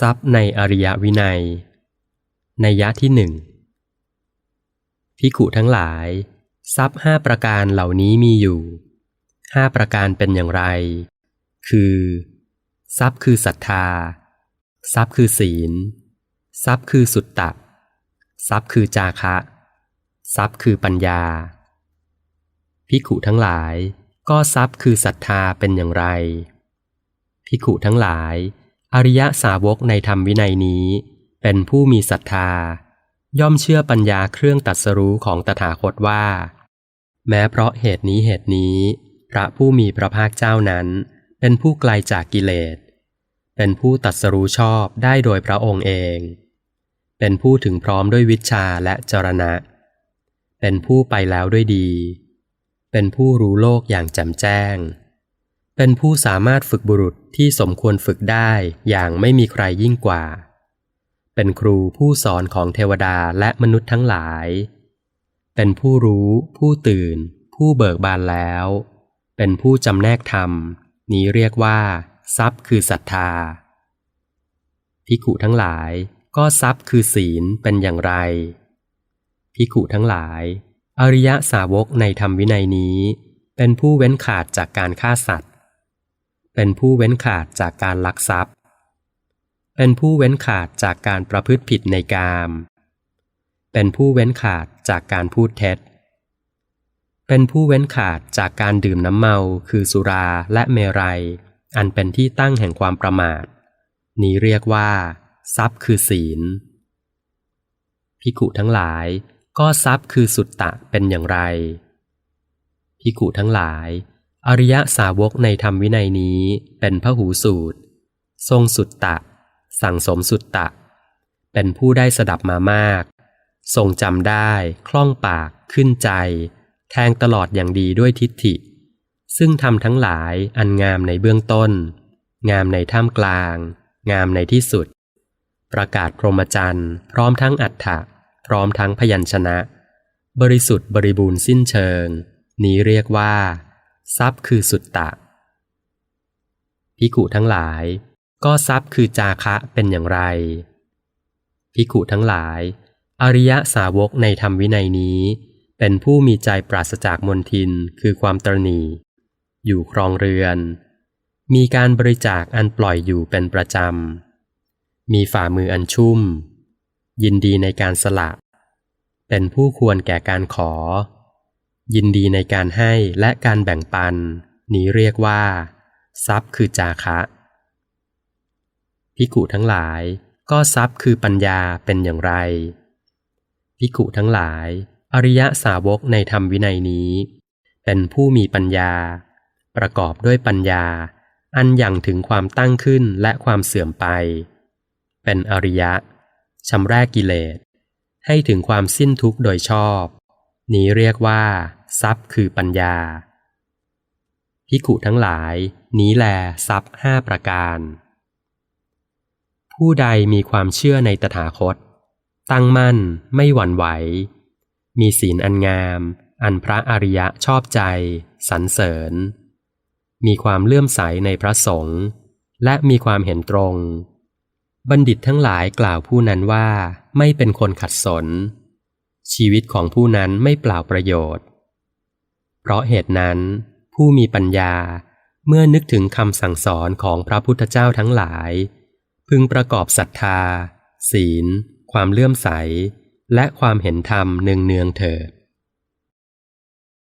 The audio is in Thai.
ทรัพย์ในอริยวินัย ในยะที่หนึ่งพิขุทั้งหลาย ทรัพย์ห้าประการเหล่านี้มีอยู่ห้าประการเป็นอย่างไร คือ ทรัพย์คือศรัทธา ทรัพย์คือศีล ทรัพย์คือสุตตะ ทรัพย์คือจาคะ ทรัพย์คือปัญญา พิขุทั้งหลาย ก็ทรัพย์คือศรัทธาเป็นอย่างไร พิขุทั้งหลาย อริยสาวกในธรรมวินัยนี้ เป็นผู้มีศรัทธา ย่อมเชื่อปัญญาเครื่องตัดสรู้ของตถาคตว่า แม้เพราะเหตุนี้เหตุนี้ พระผู้มีพระภาคเจ้านั้น เป็นผู้ไกลจากกิเลส เป็นผู้ตัดสรู้ชอบได้โดยพระองค์เอง เป็นผู้ถึงพร้อมด้วยวิชาและจรณะ เป็นผู้ไปแล้วด้วยดี เป็นผู้รู้โลกอย่างแจ่มแจ้ง เป็นผู้สามารถฝึกบุรุษที่สมควรฝึกได้อย่างไม่มีใครยิ่งกว่า เป็นครูผู้สอนของเทวดาและมนุษย์ทั้งหลาย เป็นผู้รู้ ผู้ตื่น ผู้เบิกบานแล้ว เป็นผู้จำแนกธรรม นี้เรียกว่า ทรัพย์คือศรัทธาพิขุทั้งหลายก็ทรัพย์คือศีลเป็นอย่างไรพิขุทั้งหลาย อริยสาวกในธรรมวินัยนี้ เป็นผู้เว้นขาดจากการฆ่าสัตว์ เป็นผู้เว้นขาดจากการลักทรัพย์ เป็นผู้เว้นขาดจากการประพฤติผิดในกาม เป็นผู้เว้นขาดจากการพูดเท็จ เป็นผู้เว้นขาดจากการดื่มน้ำเมาคือสุราและเมรัย อันเป็นที่ตั้งแห่งความประมาท นี้เรียกว่า ทรัพย์คือศีลพิขุทั้งหลายก็ทรัพย์คือสุตตะเป็นอย่างไรพิขุทั้งหลาย อริยสาวกในธรรมวินัยนี้เป็นพระหูสูตร ทรงสุตตะ สั่งสมสุตตะ เป็นผู้ได้สดับมามาก ทรงจำได้คล่องปากขึ้นใจ แทงตลอดอย่างดีด้วยทิฏฐิ ซึ่งทำทั้งหลายอันงามในเบื้องต้น งามในท่ามกลาง งามในที่สุด ประกาศพรหมจรรย์พร้อมทั้งอัฏฐะพร้อมทั้งพยัญชนะ บริสุทธิ์บริบูรณ์สิ้นเชิง นี้เรียกว่า ทรัพย์คือสุตตะพิกุทั้งหลาย ก็ทรัพย์คือจาคะเป็นอย่างไรพิกุทั้งหลาย อริยสาวกในธรรมวินัยนี้ เป็นผู้มีใจปราศจากมนทินคือความตรณีอยู่ครองเรือน มีการบริจาคอันปล่อยอยู่เป็นประจำ มีฝ่ามืออันชุ่ม ยินดีในการสละ เป็นผู้ควรแก่การขอ ยินดีในการให้และการแบ่งปัน นี้เรียกว่า ทรัพย์คือจาคะพิกุทั้งหลายก็ทรัพย์คือปัญญาเป็นอย่างไรพิกุทั้งหลาย อริยสาวกในธรรมวินัยนี้ เป็นผู้มีปัญญา ประกอบด้วยปัญญา อันอย่างถึงความตั้งขึ้นและความเสื่อมไป เป็นอริยะชำแรกกิเลส ให้ถึงความสิ้นทุกข์โดยชอบ นี้เรียกว่า ทรัพย์คือปัญญาพิขุทั้งหลาย นี้แลทรัพย์ห้าประการ ผู้ใดมีความเชื่อในตถาคต ตั้งมั่นไม่หวั่นไหว มีศีลอันงาม อันพระอริยะชอบใจ สรรเสริญ มีความเลื่อมใสในพระสงฆ์และมีความเห็นตรง บัณฑิตทั้งหลายกล่าวผู้นั้นว่าไม่เป็นคนขัดสน ชีวิตของผู้นั้นไม่เปล่าประโยชน์ เพราะเหตุนั้น ผู้มีปัญญาเมื่อนึกถึงคำสั่งสอนของพระพุทธเจ้าทั้งหลาย พึงประกอบศรัทธา ศีล ความเลื่อมใส และความเห็นธรรมเนืองเนืองเถิด